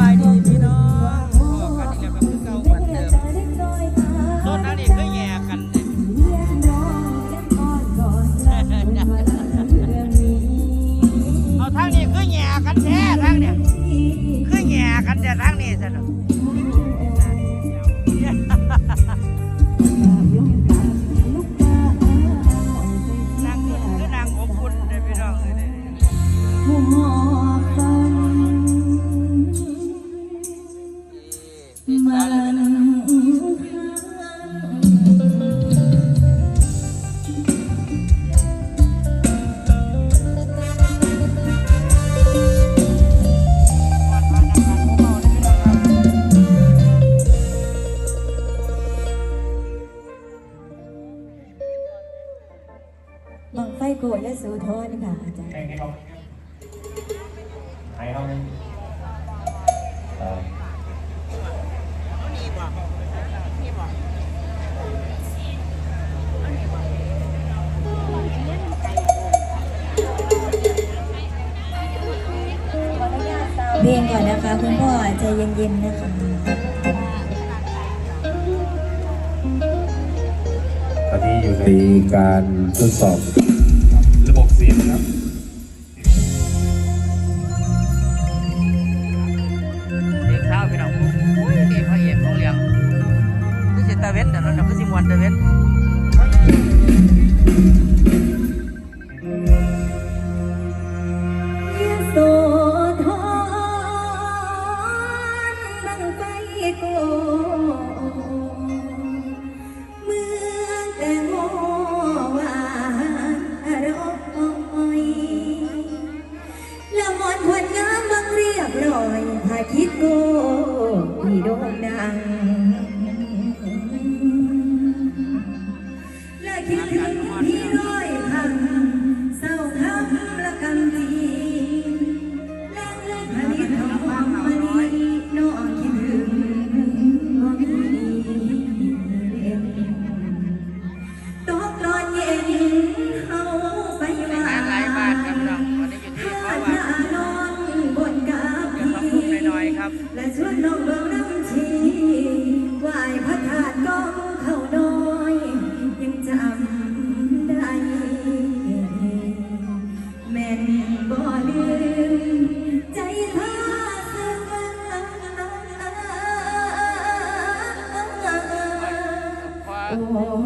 บ ทอนค่ะอาจารย์เพลงนี้เขาให้เขาเอ่อเพลงก่อนนะคะคุณพ่อใจเย็นๆนะคะตอนนี้อยู่ในการทดสอบ ระบบเสียงครับเด็กสาวพี่น้องโอ้ยเด็กพระเอกของเรื่องคือสิตาเวนแต่นั่นน่ะคือสิมวนตาเวน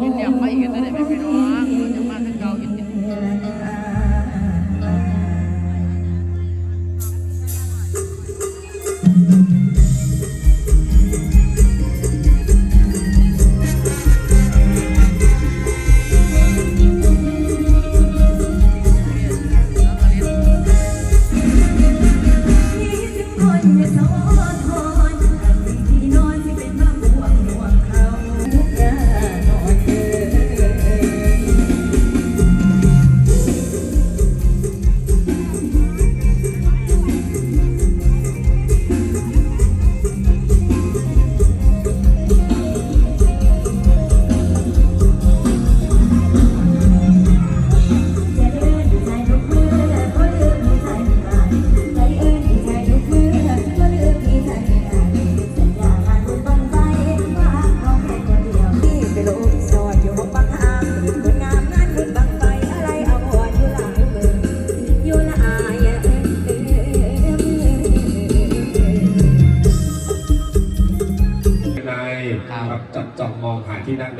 กินเดี๋ยวไม่อีกได้ไหมพี่น้องจะมาคือเก่ากิน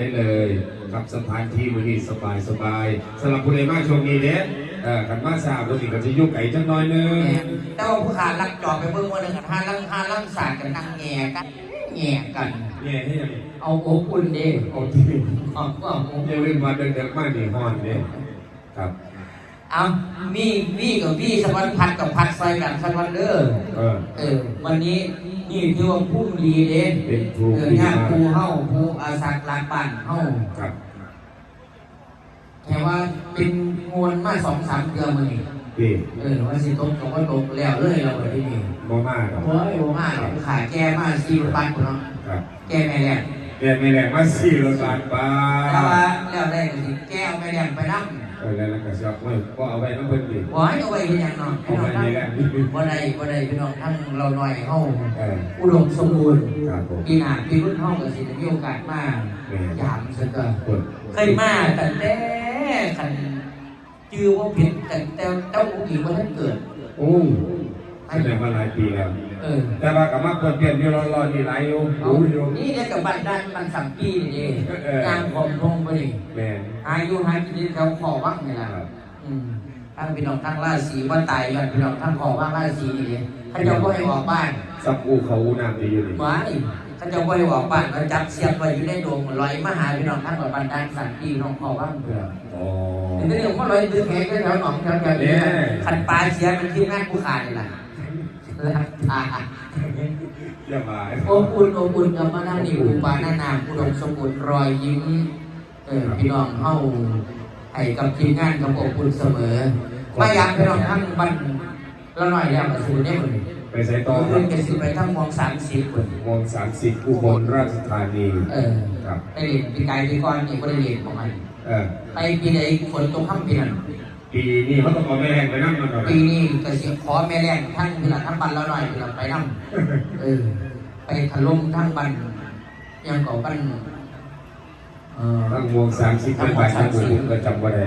ได้เลยครับสถานที่วันนี้สบายสบายสำหรับคุณเอมาช่วงนี้เนี่ยเอ่อกันมาสาบวันนี้ก็จะยุ่งไก่จังน้อยนึงเจ้าผู้ขาลักจอบไปเบิ่งว่าหนึ่งห้าลังห้าลังสารกันนั่งแง่กันแง่กันเนี่ยให้ยังเอาโอบอุ่นดิเอาที่เอาเอาโอบอย่าลืมมาเดินเดินมาหนีฮอนเนี่ยครับ เอามีวีกับวีสักวันพัดกับพัดซอยกันสักวันเด้อเออ เออ วันนี้นี่ถือว่าผู้ดีเด่นเป็นครูเออที่ญาติมาครูเฮาผู้อาสาหลักบ้านเฮาครับแต่ว่าเป็นมวลมาสองสามเดือนมานี่พี่เออว่าสิตกก็ว่าตกแล้วเลยเราไปที่นี่บ่มากครับโอ้ยโอ้มาขาแก้มาสี่ปันเนาะครับแก้แม่แรงเรียนไม่แรงมาสี่รถบาทบาแต่ว่าทแล้วได้ก็สิแก้วไม่แรงไปนั่ง เอเออแล้วก็ชอบไม่ก็เอาไปน้ำเพิ่นดิขอให้เอาไว้เป็นอย่างน้องพี่น้องทั้งบ่ได้บ่ได้พี่น้องทั้งเราหน่อยเฮาเอออุดมสมบูรณ์ครับผมปีหน้าปีรุ่นเฮาก็สิได้มีโอกาสมาแม่ยามซะก็คนเคยมาตั้งแต่คันจือว่าผิดตั้งแต่เจ้าอุ้งอิงบ่ทันเกิดโอ้แสดงมาหลายปีแล้วเออแต่ว่ากับมาเปลี่ยนเปลี่ยนอยู่รอๆนี่หลายอยู่เอารู้อยู่นี่เดี๋ยวกับบัตรด้านมันสัมปีนี่เด้เอองานของพงไปดิแม่ นอายุหากินที่เขาขอวักนี่ล่ะครับอืมทั้งพี่น้องทั้งราศีว่าตายกันพี่น้องทั้งขอว่างราศีนี่เด้เขาเจะบ่ให้ออกบ้านซับอูเขาอูน้ำดีอยู่นี่หมานี่เขาเจะบ่ให้ออกบ้านเขาจับเสียบไว้อยู่ในโดมลอยมาหาพี่น้องทั้งกับบันดาลสันปีน้องขอว่างเพื่ออ๋อเดี๋ยวนี้ผมก็ลอยตื้อแขกแถวหนองแถวๆนี้ขันปลาเสียเป็นทีมงานผู้ขานี่แหละรักตาอย่ามาอบอุ่นอบอุ่นกับมานานี่อุปาหน้านามอุดมสมบูรณ์รอยยิ้มเออ พี่น้องเฮาให้กับทีมงานกับอบอุ่นเสมอมาอยากพี่น้องทั้งบันละหน่อยแล้วมาสู่เนี่ยคนนี้ไปใส่ต่อคเรื่รัอบงจะสิไปทั้งมองสามสี่คนมองสามสิบอุบลราชธานีเออครับได้เรียนปีกายปีก่อนนี่ก็ได้เรียนของมันเออไปปีใดฝนตกค่ำปีนั้นปีนี้เขาต้องเอาแม่แรงไปนั่งมันก่อนปีนี้ก็สิขอแม่แรงทั้งพี่ละทั้งบันละหน่อยพี่ละไปนั่งเออไปถล่มทั้งบันยังก่อบันเอ่อ ตั้งวงสามสิบเป็นบ่ายทั้งบุญก็จำว่าได้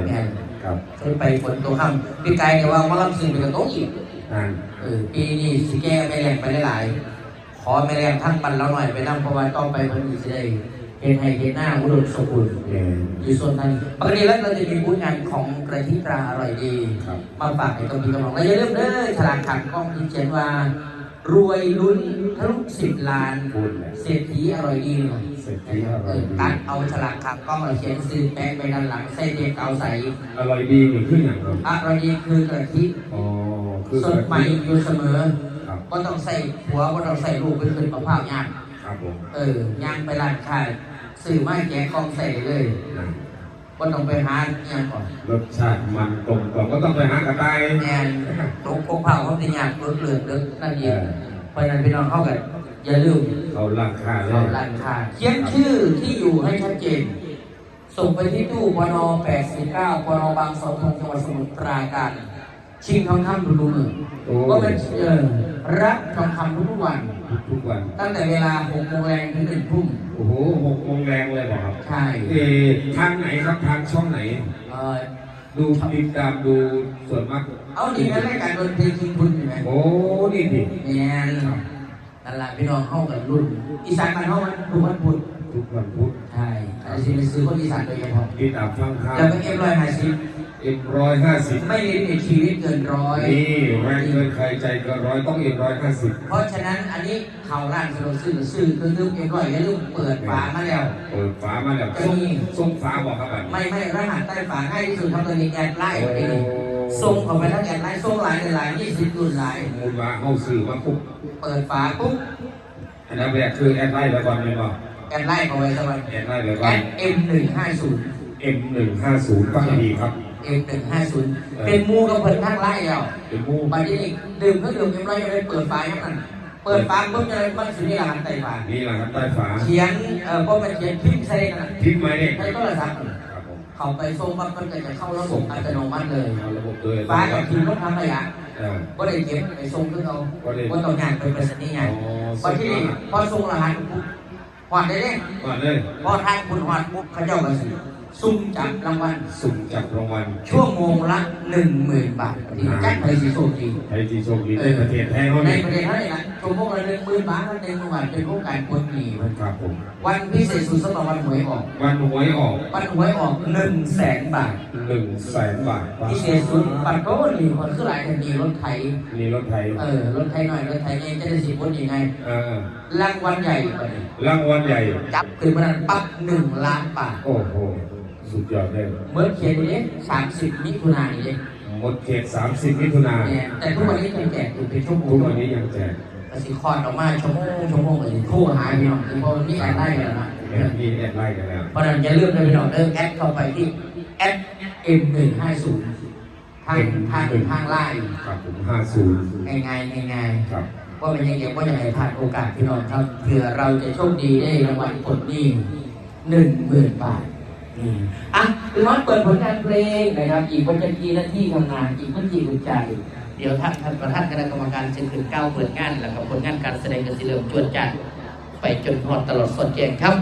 ครับเคยไปฝนตกค่ำปีกายเนี่ยว่าว่าลำซึ่งเป็นกระโต๊ะอีกอ่านเออปีนี้สิแก้แม่แรงไปหลายๆขอแม่แรงทั้งบันละหน่อยไปนั่งเพราะว่าต้องไปมันจะได้เห็นให้เห็นหน้าอุดมสมบูรณ์แม่อยู่ส่วนนั้นปกติแล้วเราจะมีบูธงานของกระทิตราอร่อยดีครับมาฝากให้กับพี่กำลังและอย่าลืมเด้อฉลากขังกล้องที่เขียนว่ารวยลุ้นทะลุสิบล้านพูดแหละเศรษฐีอร่อยดีเลย เศรษฐีอร่อยดีตัดเอาฉลากขังกล้องเราเขียนซื้อแป้งไปด้านหลังใส่เทปเกาใสอร่อยดีนี่ขึ้นอย่างครับอร่อยดีคือกระทิอ๋อคือสดใหม่อยู่เสมอครับก็ต้องใส่หัวก็ต้องใส่ลูกไปขึ้นมะพร้าวยากครับผมเออย่างไปร้านค้าซื้อไม้แกะกล้องใส่เลยนะก็ต้องไปหาอย่างก่อนรสชาติมันกลมกล่อมก็ต้องไปหากระต่ายแอนตกพกเผาเขาจะอยากลดเลือดเลือดนั่นเองเพราะฉะนั้นพี่น้องเข้ากัน อย่าลืมเขาล่างค่าเลเข้าย ร้านค้าเขียนชื่อที่อยู่ให้ชัดเจน ส่งไปที่ตู้ปน89ปนบางเสาธงจังหวัดสมุทรปราการ ชิงทองคำดูดูมือโอ้ ก็เป็นเออรักทองคำทุกๆวัน ทุกวัน ตั้งแต่เวลา6โมงแรงถึง1ทุ่ม โอ้โหหกโมงแรงเลยบอกครับใช่ เออทางไหนครับทางช่องไหน เออดูติดตามดูส่วนมากเอาดีนะรายการดนตรีคิงคุณเห็นไหมโอ้นี่ดิ แมน นั่นแหละพี่น้องเข้ากันรุ่น อีสานมันเข้ามันทุกวันพุธทุกวันพุธใช่อาจจะไปซื้อคนอีสานโดยเฉพาะติดตามฟังข่าวแล้วก็เอ็มร้อยห้าสิบเอ็มร้อยห้าสิบไม่ลิมิตชีวิตเกินร้อยนี่แรงเกินใครใจเกินร้อยต้องเอ็มร้อยห้าสิบเพราะฉะนั้นอันนี้ข่าวร้านสะดวกซื้อซื้อคือลืมเอ็มร้อยอย่าลืมเปิดฝามาแล้วเปิดฝามาแล้วส่งส่งฝาบอกครับแบบไม่ไม่รหัสใต้ฝาง่ายที่สุดทำตัวนี้แอดไลน์เอง ส่งเข้าไปทั้งแอดไลน์ส่งหลายหลายยี่สิบรุ่นหลายมูลว่าเข้าสื่อมาปุ๊บเปิดฝาปุ๊บอันดับแรกคือแอดไลน์ไปก่อนเลยว่าแอดไลน์เข้าไปสวัสดีแอดไลน์ไปก่แออนดเอ็มหนึ่งห้าศูนย์ M หนึ่งห้าศูนย์ฟังดีครับเอ็มหนึ่งห้าศูนย์เป็นหมูกับเพิ่นทั้งไล่แล้วเป็นผู้บัดนี้ดื่มก็ดื่มเอ็มร้อยยังไม่เปิดฝายังมันเปิดฝาปุ๊บจะมันสิมีรหัสใต้ฝานี่แหละครับใต้ฝาเขียนเอ่อเพราะมันเขียนพิมพ์ใส่กันทิ้งไว้เนี่ยในโทรศัพท์ครับผม เข้าไปส่งปั๊บมันก็จะเข้าระบบอัตโนมัติเลยเอาระบบโดยฝากับพิมพ์รถทำขยะเออก็ได้เก็บไปส่งคือเขาก็ได้ก็ต้องงานไปไปรษณีย์งานอ๋อพอที่นี่พอส่งรหัสปุ๊บหอดได้เลยก่อนเลยพอทางคุณหอดปุ๊บเขาเจ้าก็สิซุ่มจับรางวัลสุ่มจับรางวัลชั่วโมงละหนึ่งหมื่นบาทที่แจ้งไปสีโชคดีไทยจีโชคดีในประเทศไทยเขาในเนี่ยประเทศไทยนะ ชั่วโมงละหนึ่งหมื่นบาทนั่นเองเมื่อวานเป็นโครงการคนดีมันครับผม วันพิเศษสุดสำหรับวันหวยออก วันหวยออกวันหวยออกหนึ่งแสนบาทหนึ่งแสนบาทพิเศษสุดปัดโต้ดีคนคือหลายคนดีรถไถนี่รถไทยเออรถไถหน่อยรถไถเองจะได้สิบคนยังไงเออรางวัลใหญ่กว่านี้รางวัลใหญ่จับขึ้นมานั้นปั๊บหนึ่งล้านบาทโอ้โหสุดยอดเลยเมื่อเขียนนี้สามสิบมิถุนายนนี้หมดเขต30มิถุนาเนี่ยแต่ทุกวันนี้ยังแจกอยู่เป็นชั่วโมงทุกวันนี้ยังแจก กสิคอนออกมาชั่วโมงชั่วโมงเลยโทรหายพี่น้องคือพอวันนี้แอดได้กันนะแบบนี้แอดไล่กันแล้วเพราะนั้นอย่าลืมเลยพี่น้องเดินแอดเข้าไปที่แอด M หนึ่งห้าศูนย์ทางทางทางไลน์ครับผม50ง่ายง่ายง่ายง่ายครับว่าเป็นยังไงว่าอย่างไรผ่านโอกาสพี่น้องครับเผื่อเราจะโชคดีได้รางวัลผลนี้หนึ่งหมื่นบาทอะคุณน้อยเปิดผลงานเพลงนะครับอีกวันจะกี่นาทีทำงานอีกวันจีกุญใจ เดี๋ยวท่านท่านประธานคณะกรรมการเชิญขึ้นเก้าเปิดงาน แล้วก็ผลงานการแสดงกันสิเริ่มจวนจันไปจนหอดตลอดสดแจงครับ